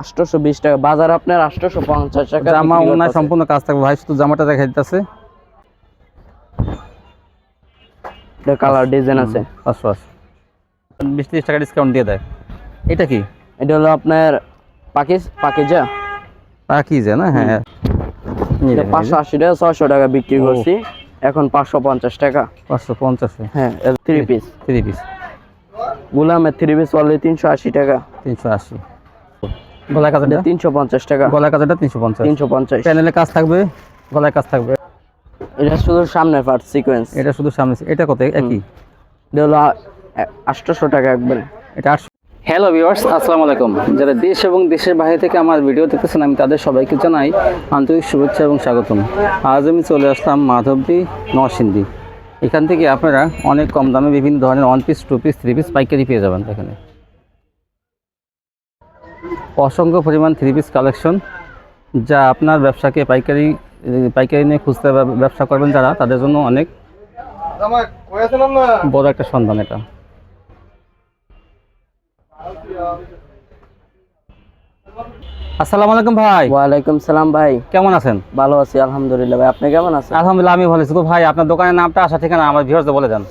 আটশোশো বিশ টাকা। বাজার আপনার আটশোশো পঞ্চাশ টাকা জামা ওনার সম্পূর্ণ কাজ থাকবে। ভাই শুধু জামাটা দেখা দিতেছে। কালার ডিজাইন আছে। পাঁচশো পাঁচশো বিশ তিরিশ টাকা ডিসকাউন্ট দিয়ে দেয়। এটা কি? এটা হলো আপনার পাকিজ পাকিজা। যে না? হ্যাঁ। পাঁচশো আশি টাকা ছয়শো টাকা বিক্রি করছি। এখন পাঁচশো পঞ্চাশ টাকা। পাঁচশো পঞ্চাশে হ্যাঁ থ্রি পিস থ্রি পিস গুলামের থ্রি পিস অনলি তিনশো আশি টাকা। তিনশো আশি। এটা তিনশো পঞ্চাশ টাকা। গলায় কাজটা তিনশো পঞ্চাশ। তিনশো পঞ্চাশ। প্যানেলে কাজ থাকবে গলায় কাজ থাকবে। এটা শুধু সামনে পার্ট সিকোয়েন্স এটা শুধু সামনে এটা কত? একই? এটা হলো আটশোশো টাকা একবারে। এটা আটশো হ্যালো ভিউয়ার্স আসসালামু আলাইকুম। যারা দেশ এবং দেশের বাইরে থেকে আমার ভিডিও দেখতেছেন আমি তাদের সবাইকে জানাই আন্তরিক শুভেচ্ছা এবং স্বাগতম। আজ আমি চলে আসলাম মাধবদী নরসিংদী। এখান থেকে আপনারা অনেক কম দামে বিভিন্ন ধরনের one piece two piece three piece পাইকারি পেয়ে যাবেন এখানে। অসংখ্য পরিমাণ থ্রি পিস কালেকশন যা আপনার ব্যবসাকে পাইকারি পাইকারি নিয়ে খুঁজতে ব্যবসা করবেন যারা তাদের জন্য অনেক বড় একটা সন্ধান এটা। আসসালামু আলাইকুম ভাই। ওয়ালাইকুম সালাম ভাই। কেমন আছেন? ভালো আছি আলহামদুলিল্লাহ। ভাই আপনি কেমন আছেন? আলহামদুলিল্লাহ আমি ভালো আছি। তো ভাই আপনার দোকানের নামটা আসা ঠিকানা আমার ভিউয়ার্সদের বলে দেন।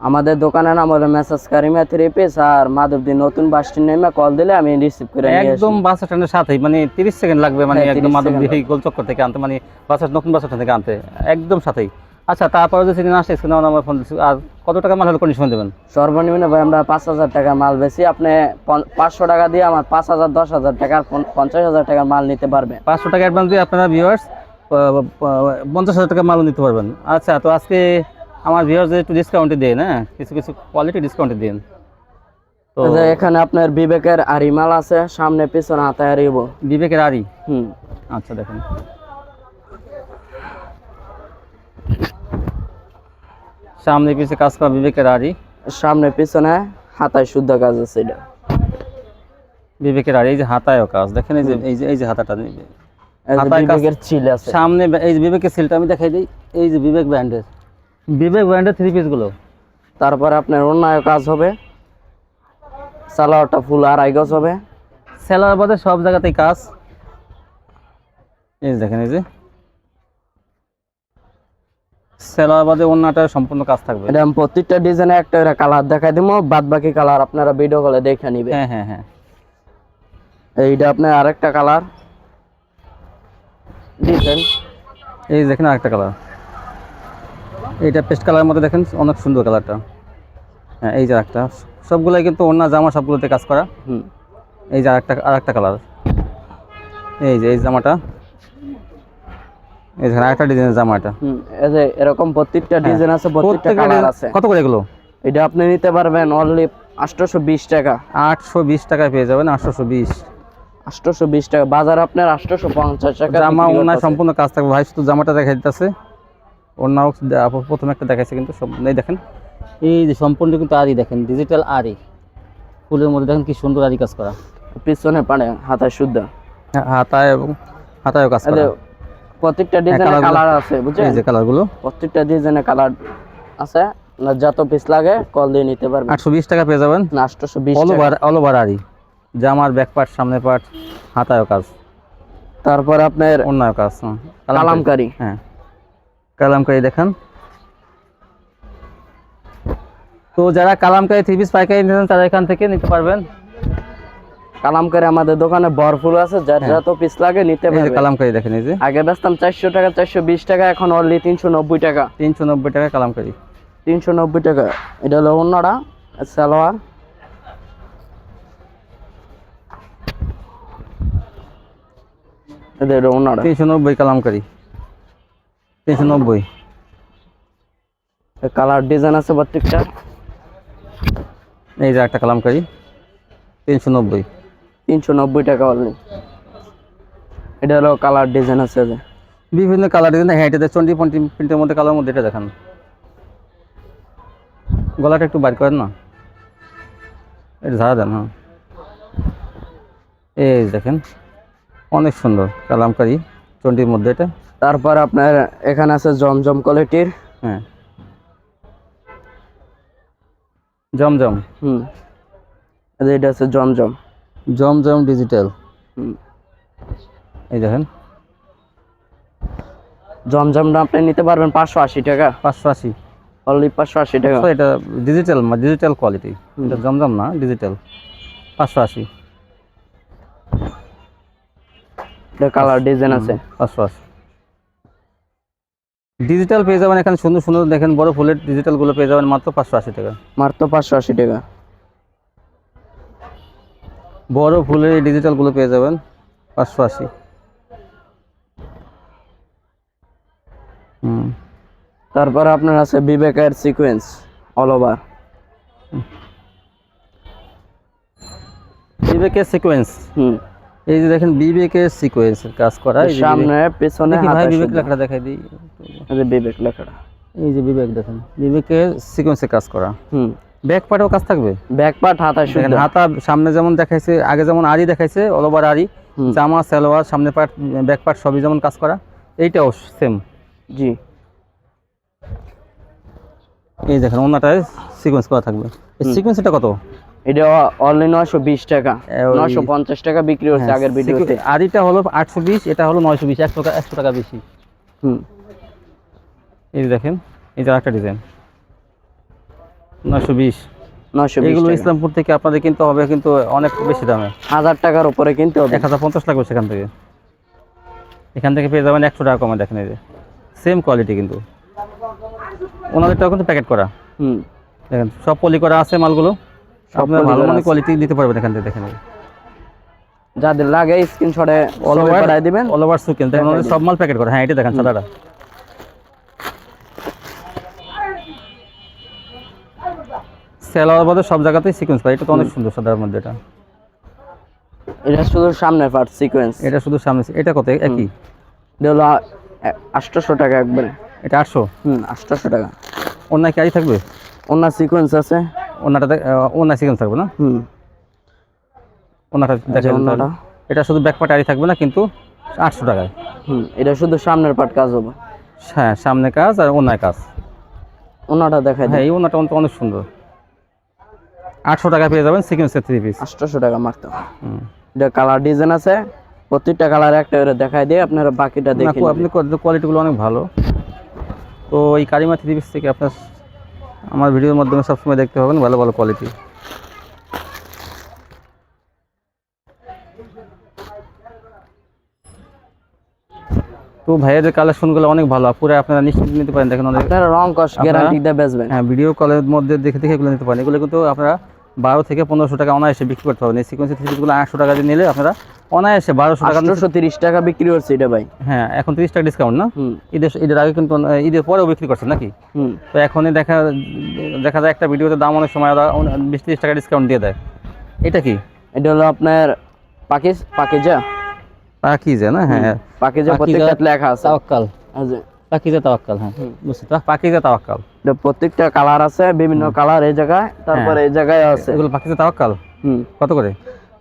আমাদের দোকানের নাম হলো মেসাজ কারিমা থ্রি পিস আর মাধবদী নতুন বাস স্ট্যান্ড নেমে কল দিলে আমি রিসিভ করে নিয়ে একদম বাস স্ট্যান্ডের সাথেই মানে তিরিশ সেকেন্ড লাগবে মানে হ্যাঁ, একদম 30 মাধবদী সেকেন্ড। গোলচক্কর থেকে আনতে মানে বাস নতুন বাস স্ট্যান্ড থেকে আনতে একদম সাথেই। আচ্ছা তারপরে যে সেদিন আসছে সেদিন আমার ফোন আর কত টাকা মাল হলে কন্ডিশন দেবেন? সর্বনিম্ন ভাই আমরা পাঁচ হাজার টাকা মাল বেশি আপনি পন- পাঁচশো টাকা দিয়ে আমার পাঁচ হাজার দশ হাজার টাকার পঞ্চাশ হাজার টাকার মাল নিতে পারবেন। পাঁচশো টাকা অ্যাডভান্স দিয়ে আপনারা ভিউয়ার্স পঞ্চাশ হাজার টাকা মালও নিতে পারবেন। আচ্ছা তো আজকে আমার ভিউয়ার্সদের একটু ডিসকাউন্টে দিন হ্যাঁ? কিছু কিছু কোয়ালিটি ডিসকাউন্টে দিন। তো এখানে আপনার বিবেকের আরি মাল আছে সামনে পিছনে হাতায় আরিব বিবেকের আরি হুম। আচ্ছা দেখেন। সামনে পিছিয়ে কাজ করা বিবেকের আরি সামনে পিছনে হাতায় শুদ্ধ কাজ আছে এটা। বিবেকের আরি এই যে হাতায়ও কাজ। দেখেন এই যে এই যে এই যে হাতাটা এই যে হাতায় কাজ- বিবেকের চিল আছে। সামনে এই যে বিবেকের সিলটা আমি দেখাই দিই। এই যে বিবেক ব্র্যান্ডের। বিবেক ব্র্যান্ডের থ্রি পিসগুলো তারপরে আপনার অন্যায় কাজ হবে সালোয়ারটা ফুল আড়াই গজ হবে। সেলার বাদে সব জায়গাতেই কাজ। এই দেখেন এই যে। সেলার বাদে অন্যটা সম্পূর্ণ কাজ থাকবে। এটা আমি প্রত্যেকটা ডিজাইনে একটা করে কালার দেখাই দিব বাদ বাকি কালার আপনারা ভিডিও কলে দেখে নিবে হ্যাঁ হ্যাঁ হ্যাঁ। এইটা আপনার আরেকটা কালার ডিজাইন এই দেখেন আরেকটা কালার এইটা পেস্ট কালারের মধ্যে দেখেন অনেক সুন্দর কালারটা। হ্যাঁ এই যে একটা সবগুলাই কিন্তু অন্য জামা সবগুলোতে কাজ করা। হুম এই যে আরেকটা আরেকটা কালার। এই যে এই জামাটা। এই যে আরেকটা ডিজাইনের জামা এটা। হুম এই যে এরকম প্রত্যেকটা ডিজাইন আছে প্রত্যেকটা কালার আছে। কত করে এগুলো? এটা আপনি নিতে পারবেন অনলি আটশোশো বিশ টাকা। আটশো বিশ টাকায় পেয়ে যাবেন আটশোশো বিশ। আটশোশো বিশ টাকা। বাজার আপনার আটশোশো পঞ্চাশ টাকা জামা ওনার সম্পূর্ণ কাজ থাকবে। ভাই শুধু জামাটা দেখা দিতেছে ওনাও প্রথমে একটা দেখাইছে কিন্তু এই দেখেন। এই যে সম্পূর্ণ কিন্তু আরি দেখেন ডিজিটাল আরি ফুলের মধ্যে দেখেন কি সুন্দর আরি কাজ করা। পিছনে পারে হাতায় শুদ্ধ হা- হাতায় এবং হাতায়ও কাজ করা। প্রত্যেকটা ডিজাইনে colour গুলো- কালার আছে বুঝছেন? এই যে কালারগুলো। প্রত্যেকটা ডিজাইনে কালার আছে না যত পিস লাগে কল দিয়ে নিতে পারবেন। আটশো বিশ টাকা পেয়ে যাবেন। না আটশোশো বিশ অল ওভার অল ওভার আরি জামার ব্যাক পার্ট সামনে পার্ট হাতায়ও কাজ। তারপর আপনার অন্যায় কাজ হ্যাঁ। কালামকারি। হ্যাঁ। কালামকারি দেখান। তো যারা কালামকারি থ্রি পিস পাইকারি নিতেন তারা এখান থেকে নিতে পারবেন। কালামকারি আমাদের দোকানে ভরপুর আছে যার হ্যাঁ। যত পিস লাগে নিতে পারবেন কালামকারি দেখেন এই যে। আগে বেচতাম চারশো টাকা চারশো বিশ টাকা এখন অনলি তিনশো নব্বই টাকা। তিনশো নব্বই টাকা কালামকারি। তিনশো নব্বই টাকা। এটা হলো অন্যরা সালোয়ার। এটা অন্যরা। তিনশো নব্বই কালামকারি। তিনশো নব্বই কালার ডিজাইন আছে প্রত্যেকটা এই যে একটা কালামকারি। তিনশো নব্বই। তিনশো নব্বই টাকা অনলি এটা হলো কালার ডিজাইন আছে যে। বিভিন্ন কালার ডিজাইন হ্যাঁ এটা চন্ডি পন্টি প্রিন্টের মধ্যে কালার মধ্যে এটা দেখান। গলাটা একটু বার করেন না। এটা ঝাড়া দেন হ্যাঁ। এই দেখেন অনেক সুন্দর কালামকারি চন্ডির মধ্যে এটা। তারপর আপনার এখানে আছে জমজম কোয়ালিটির। হ্যাঁ। জমজম? হুম। এটা আছে জমজম। জমজম ডিজিটাল। হুম। এই দেখেন। জমজমটা আপনি নিতে পারবেন পাঁচশো আশি টাকা। পাঁচশো আশি। অনলি পাঁচশো আশি টাকা। তো এটা ডিজিটাল ডিজিটাল কোয়ালিটি এটা জমজম না ডিজিটাল পাঁচশো আশি। এটা কালার ডিজাইন আছে। পাঁচশো আশি। ডিজিটাল পেয়ে যাবেন এখানে সুন্দর সুন্দর দেখেন বড় ফুলের ডিজিটালগুলো পেয়ে যাবেন মাত্র পাঁচশো আশি টাকা। মাত্র পাঁচশো আশি টাকা। বড় ফুলের এই ডিজিটালগুলো পেয়ে যাবেন পাঁচশো আশি। তারপর আপনার আছে বিবেকের সিকোয়েন্স অল ওভার বিবেকের সিকোয়েন্স হুম। এই যে দেখেন বিবেকের সিকোয়েন্স কাজ করা সামনে পেছনে ভাই বিবেক লেখাটা দেখাই দিই। এই যে বিবেক লেখাটা। এই যে বিবেক দেখেন বিবেকের সিকোয়েন্সে কাজ করা। হুম। ব্যাক পার্টেও কাজ থাকবে? ব্যাক পার্ট দেখেন হাতা সামনে যেমন দেখাইছে আগে যেমন আড়ি দেখাইছে অল ওভার জামা সালোয়ার সামনে পার্ট ব্যাক পার্ট সবই যেমন কাজ করা এইটাও সেম জি। এই দেখেন অন্যটায় সিকোয়েন্স করা থাকবে। এই সিকোয়েন্সটা কত? এটা অনলি নয়শো বিশ টাকা। নয়শো পঞ্চাশ টাকা বিক্রি হচ্ছে আগের ভিডিওতে। আড়িটা হলো আটশো বিশ এটা হলো নয়শো বিশ একশো টাকা একশো টাকা বেশি। হুম। এই যে দেখেন এই যে একটা ডিজাইন নয়শো বিশ। এগুলো ইসলামপুর থেকে আপনাদের কিনতে হবে কিন্তু অনেক বেশি দামে। হাজার টাকার উপরে কিনতে হবে। এক হাজার পঞ্চাশ লাগবে সেখান থেকে। এখান থেকে পেয়ে যাবেন একশো টাকা কমে দেখেন এই যে। সেম কোয়ালিটি কিন্তু। ওনাদেরটাও কিন্তু প্যাকেট করা। হুম। দেখেন সব পলি করা আছে মালগুলো। সব আপনার ভালো মানে কোয়ালিটি দিতে পারবেন এখান থেকে দেখেন যাদের লাগে স্ক্রিনশটে অল ওভার দিবেন। অল ওভার সুকেন দেখেন সব মাল প্যাকেট করা। হ্যাঁ এটা দেখেন সাদাটা। সেলার বাদে সব জায়গাতেই সিকোয়েন্স পাই এটা তো অনেক সুন্দর সাদার মধ্যে এটা। এটা শুধু সামনের পার্ট সিকোয়েন্স এটা শুধু সামনে এটা কত? একই? এটা হলো আটশোশো টাকা একবারে। এটা আটশো? হুম আটশোশো টাকা। অন্য কি থাকবে? অন্য সিকোয়েন্স আছে। অন্যটা অন্য সিকোয়েন্স থাকবে না? হুম। অন্যটা দেখেন। এটা শুধু ব্যাকপার্ট আড়ি থাকবে না কিন্তু আটশো টাকায়। হুম এটা শুধু সামনের পার্ট কাজ হবে। হ্যাঁ সামনে কাজ আর অন্যায় কাজ। অন্যটা দেখাই হ্যাঁ এই অনেক- অনেক সুন্দর। আটশো টাকা পেয়ে যাবেন সিকোয়েন্সের থ্রি পিস আটশোশো টাকা মাত্র। এটা কালার ডিজাইন আছে প্রত্যেকটা কালার একটা করে দেখাই দিয়ে আপনারা বাকিটা দেখে আপনি কোয়ালিটিগুলো অনেক ভালো। তো এই কারিমা থ্রি পিস থেকে আপনার আমার ভিডিওর মাধ্যমে সবসময় দেখতে পাবেন ভালো ভালো কোয়ালিটি তো ভাইয়াদের কালেকশনগুলো অনেক ভালো। পুরো আপনারা নিশ্চিত নিতে পারেন। দেখেন অনেক আপনারা রং কস গ্যারান্টি দিয়ে বেচবেন। হ্যাঁ ভিডিও কলের মধ্যে দেখে দেখে এগুলো নিতে পারেন। এগুলো কিন্তু আপনারা বারো থেকে পনেরোশো টাকা অনায়াসে বিক্রি করতে পারবেন। এই সিকোয়েন্সি থ্রি পিসগুলো আটশো টাকা দিয়ে নিলে আপনারা অনায়াসে বারোশো টাকা আটশোশো তিরিশ টাকা বিক্রি হচ্ছে এটা ভাই। হ্যাঁ এখন তিরিশ টাকা ডিসকাউন্ট না? ঈদের ঈদের আগে কিন্তু ঈদের পরেও বিক্রি করছেন নাকি? তো এখনই দেখা দেখা যায় একটা ভিডিওতে দাম অনেক সময় ওরা বিশ তিরিশ টাকা ডিসকাউন্ট দিয়ে দেয়। এটা কি? এটা হলো আপনার পাকিজ পাকিজা। পাকিজা না? হ্যাঁ। পাকিজা পাকিজা- প্রত্যেকটা লেখা আছে। তাওয়াক্কাল আছে। পাকিজা তাওয়াক্কাল হ্যাঁ। বুঝছি পাকিজা তাওয়াক্কাল। প্রত্যেকটা কালার আছে বিভিন্ন কালার এই জায়গায় তারপর এই জায়গায় আছে। এগুলো পাকিজা তাওয়াক্কাল? হুম। কত করে?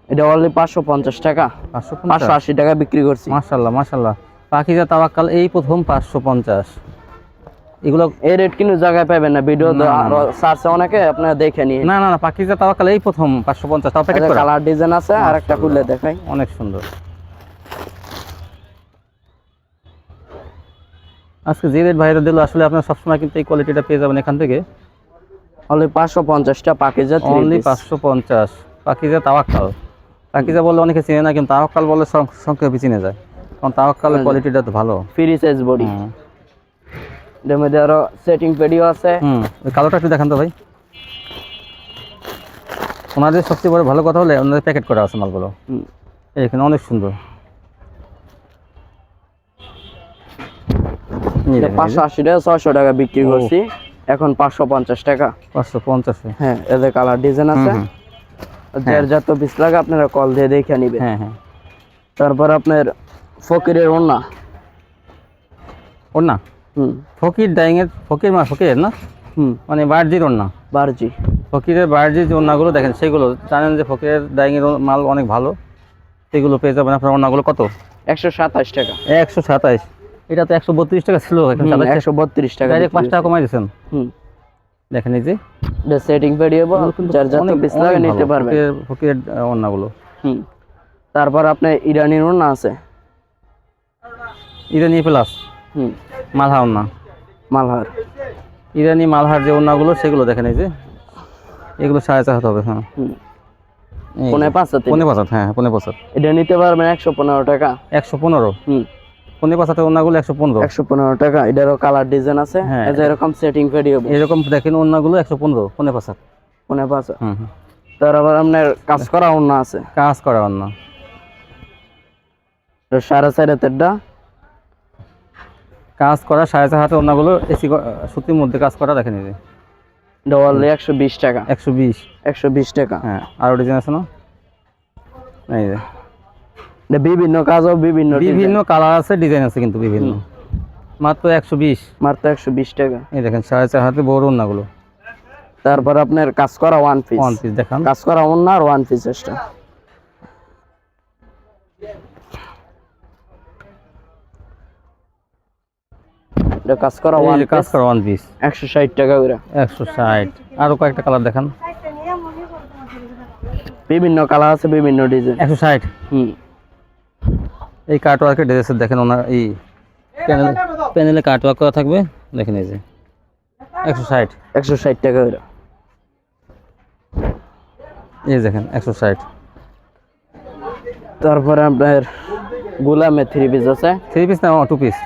এটা অনলি পাঁচশো পঞ্চাশ টাকা। পাঁচশো পাঁচশো আশি টাকা বিক্রি করছি। মাশাল্লাহ মাশাল্লাহ। পাকিজা তাওয়াক্কাল এই প্রথম পাঁচশো পঞ্চাশ। এগুলো এই রেট কিন্তু জায়গায় পাবেন না। ভিডিও। সার্চে অনেকে আপনারা দেখে নিয়ে। না না না পাকিজা তাওয়াক্কাল এই প্রথম পাঁচশো পঞ্চাশ। কালার ডিজাইন আছে আর একটা খুললে দেখাই। অনেক সুন্দর। আজকে যে রেট ভাইরা দিল আসলে আপনার সবসময় কিন্তু এই কোয়ালিটিটা পেয়ে যাবেন এখান থেকে। অনলি পাঁচশো পঞ্চাশটা পাকিজা অনলি পাঁচশো পঞ্চাশ। পাকিজা তাওয়াক্কাল। পাকিজা বললে অনেকে চিনে না কিন্তু তাওয়াক্কাল বলে সং- সংক্ষেপে চিনে যায়। কারণ তাওয়াক্কালের কোয়ালিটিটা তো ভালো। ফ্রি সাইজ বডি এর মধ্যে আরও সেটিং পেডিও আছে। হুম। কালোটা একটু দেখান তো ভাই। ওনাদের সবচেয়ে বড় ভালো কথা হলে ওনাদের প্যাকেট করা আছে মালগুলো। এখানে অনেক সুন্দর। পাঁচশো আশি টাকা ছয়শো টাকা বিক্রি করছি। এখন পাঁচশো পঞ্চাশ টাকা। পাঁচশো পঞ্চাশে। হ্যাঁ এদের কালার ডিজাইন আছে। যার যত পিস লাগে আপনারা কল দিয়ে দেখে নিবেন। হ্যাঁ হ্যাঁ। তারপর আপনার ফকিরের ওন্না ওর না হুম। ফকির ডাইংয়ের ফকির মা ফকিরের না? হুম। মানে বার্জির ওর না বারজি। ফকিরের বার্জির যে ওড়নাগুলো দেখেন সেগুলো জানেন যে ফকিরের ডাইংয়ের মাল অনেক ভালো। সেগুলো পেয়ে যাবেন আপনার ওড়নাগুলো কত? একশো সাতাশ টাকা। একশো সাতাইশ এটা তো একশো বত্রিশ টাকা ছিল একশো বত্রিশ টাকা ডাইরেক্ট পাঁচ টাকা কমাই দিয়েছেন। হুম। দেখেন এই যে সেটিং পেডিও এগুলো যার যত পিস লাগে নিতে হুম। তারপর আপনার ইরানি ওড়না আছে? ইরানি প্লাস হুম। মালহার ওন্না মালহার। ইরানি মালহার যে ওন্নাগুলো সেগুলো দেখেন এই যে। এগুলো সাড়ে চার হবে হ্যাঁ। হুম। এই যে। পনে পাঁচ পনেরো পাঁচ হ্যাঁ পনেরো পাঁচ এটা নিতে পারবেন একশো পনেরো টাকা। একশো পনেরো? হুম। পনেরো পাঁচ হাতের ওন্নাগুলো একশো পনেরো একশো পনেরো টাকা। এটারও কালার ডিজাইন আছে। হ্যাঁ। এরকম সেটিং হবে এরকম দেখেন ওন্নাগুলো একশো পনেরো পনেরো পাঁচ হাত পনে পাঁচ হুম তারপর আপনার কাজ করা ওড়না আছে। কাজ করা এটা সাড়ে চার হাতেরটা কাজ করা সাড়ে চার হাতের ওন্নাগুলো এসি সুতির মধ্যে কাজ করা দেখেন এই এটা একশো বিশ টাকা। একশো বিশ। একশো বিশ টাকা। হ্যাঁ আরও ডিজাইন আছে না? এই যে। বিভিন্ন কাজও বিভিন্ন বিভিন্ন কালার আছে ডিজাইন আছে কিন্তু বিভিন্ন। মাত্র একশো বিশ। মাত্র একশো বিশ টাকা। এই দেখেন সাড়ে চার হাতে বড় ওন্নাগুলো তারপর আপনার কাজ করা ওয়ান পিস ওয়ান পিস দেখান। কাজ করা ওড়না আর ওয়ান পিস এক্সট্রা এটা কাজ করা ওয়ান কাজ করা ওয়ান পিস একশো ষাট টাকা করে। আরও কয়েকটা কালার দেখান। বিভিন্ন কালার আছে বিভিন্ন ডিজাইন একশো ষাট। হুম। এই কার্টওয়ার্কের ড্রেসের দেখেন ওনার এই প্যানেল প্যানেলে কার্টওয়ার্ক করা থাকবে। দেখেন এই যে একশো ষাট। একশো ষাট টাকা এই দেখেন একশো ষাট। তারপরে আপনার গোলামের থ্রি পিস আছে। থ্রি পিস না two piece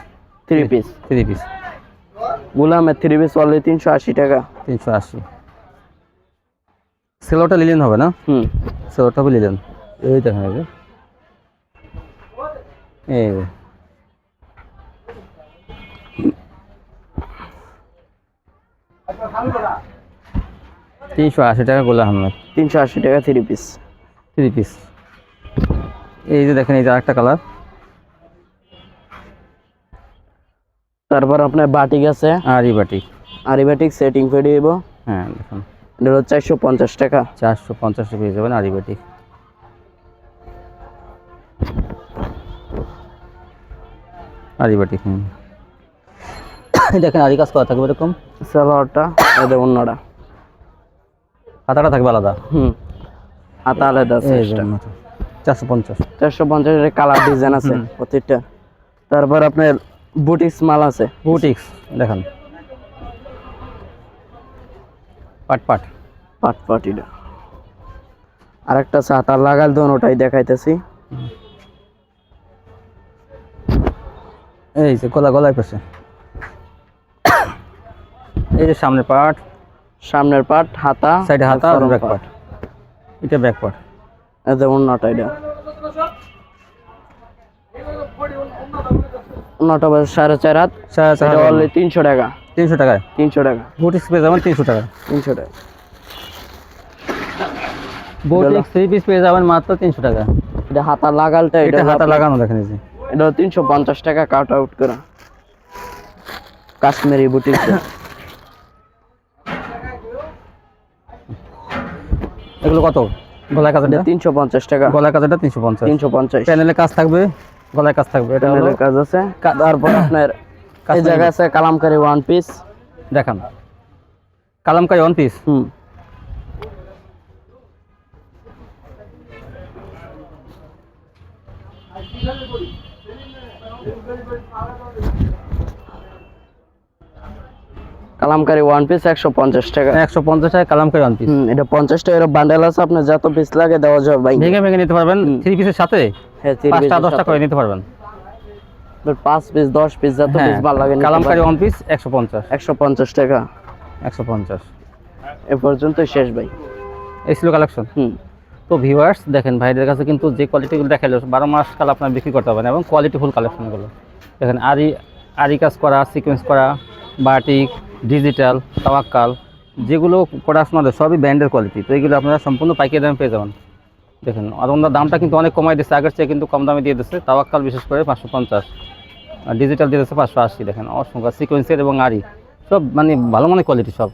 three piece three piece গোলামের থ্রি পিস অনলি তিনশো আশি টাকা। তিনশো আশি। সেলোটা লিলেন হবে না? হুম। সেলোটা হবে লিলেন এই দেখেন এই। তিনশো আশি টাকা গোলা আহমেদ তিনশো আশি টাকা থ্রি পিস থ্রি পিস এই যে দেখেন এই যে আরেকটা কালার তারপর আপনার বাটিক আছে। আর এই বাটি আরিবাটিক সেটিং ফেডি দিব হ্যাঁ দেখুন। এটা হলো চারশো পঞ্চাশ টাকা। চারশো পঞ্চাশ টাকা পেয়ে যাবেন আরি বাটি আরি বাটি হুম দেখেন আরি কাজ করা থাকবে এরকম। সালোয়ারটা এটা অন্যটা হাতাটা থাকবে আলাদা। হুম। হাতা আলাদা। চারশো পঞ্চাশ। চারশো পঞ্চাশের কালার ডিজাইন আছে প্রত্যেকটা তারপর আপনার বুটিক্স মাল আছে। বুটিক্স দেখেন। পাট পাট পাট পাটিটা আরেকটা আছে হাতা লাগাল দোন ওটাই দেখাইতেছি এই যে গলা গলায় পাশে এই যে সামনের পাট সামনের পার্ট হাতা সাইডে হাতা আর ব্যাক পাট এটা ব্যাক পাট এটা অন্যটা এটা। অন্যটা বাজে সাড়ে চার হাত। সাড়ে চার এটা অনলি তিনশো টাকা। তিনশো টাকায়? তিনশো টাকা। বুটিক্স পেয়ে যাবেন তিনশো টাকা তিনশো টাকা। বুটিক্স থ্রি পিস পেয়ে যাবেন মাত্র তিনশো টাকা এটা হাতা লাগালটা এটা হাতা লাগানো দেখেন এটা তিনশো পঞ্চাশ টাকা কাট আউট করা। কাশ্মীরি বুটিক। এগুলো কত? গলায় কাজটা তিনশো পঞ্চাশ টাকা। গলায় কাজটা তিনশো পঞ্চাশ। তিনশো পঞ্চাশ। প্যানেলে কাজ থাকবে? গলায় কাজ থাকবে এটা প্যানেলের কাজ আছে। তারপর আপনার এই জায়গায় আছে কালামকারি ওয়ান পিস। দেখান। Kalamkari one piece? হুম। কালামকারি ওয়ান পিস একশো পঞ্চাশ টাকা। একশো পঞ্চাশ টাকা কালামকারি ওয়ান পিস এটা পঞ্চাশ টাকা বান্ডেল আছে আপনার যত পিস লাগে দেওয়া যাবে ভাই। ভেঙে ভেঙে নিতে পারবেন থ্রি পিসের সাথে? হ্যাঁ পাঁচটা দশটা করে নিতে পারবেন। পাঁচ পিস দশ পিস যত হ্যাঁ পিস ভালো লাগে কালামকারি ওয়ান পিস একশো পঞ্চাশ। একশো পঞ্চাশ টাকা। একশো পঞ্চাশ। এ পর্যন্তই শেষ ভাই। এই ছিল কালেকশন হুম। তো ভিউয়ার্স দেখেন ভাইদের কাছে কিন্তু যে কোয়ালিটিগুলো দেখাল বারো মাস কাল আপনার বিক্রি করতে পারবেন এবং কোয়ালিটিফুল কালেকশনগুলো দেখেন আরি আরি কাজ করা সিকোয়েন্স করা বাটিক ডিজিটাল তাওয়াক্কাল যেগুলো প্রোডাক্ট আমাদের সবই ব্র্যান্ডের কোয়ালিটি তো এইগুলো আপনারা সম্পূর্ণ পাইকারি দামে পেয়ে যাবেন। দেখেন আর দামটা কিন্তু অনেক কমাই দিচ্ছে, আগের চেয়ে কিন্তু কম দামে দিয়ে দিচ্ছে। তাওয়াক্কাল বিশেষ করে পাঁচশো পঞ্চাশ। আর ডিজিটাল দিয়ে দিচ্ছে পাঁচশো আশি, দেখেন, অসংখ্য সিকোয়েন্সের এবং আরি সব মানে ভালো মানের কোয়ালিটি সব।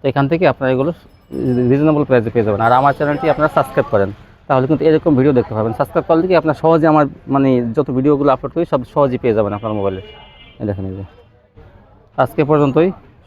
তো এখান থেকে আপনারা এগুলো রিজনেবল প্রাইসে পেয়ে যাবেন। আর আমার চ্যানেলটি আপনারা সাবস্ক্রাইব করেন। তাহলে কিন্তু এরকম ভিডিও দেখতে পাবেন। সাবস্ক্রাইব করলে কি আপনার সহজে আমার মানে যত ভিডিওগুলো আপলোড করি সব সহজেই পেয়ে যাবেন আপনার মোবাইলে দেখেন এই যে। আজকে পর্যন্তই।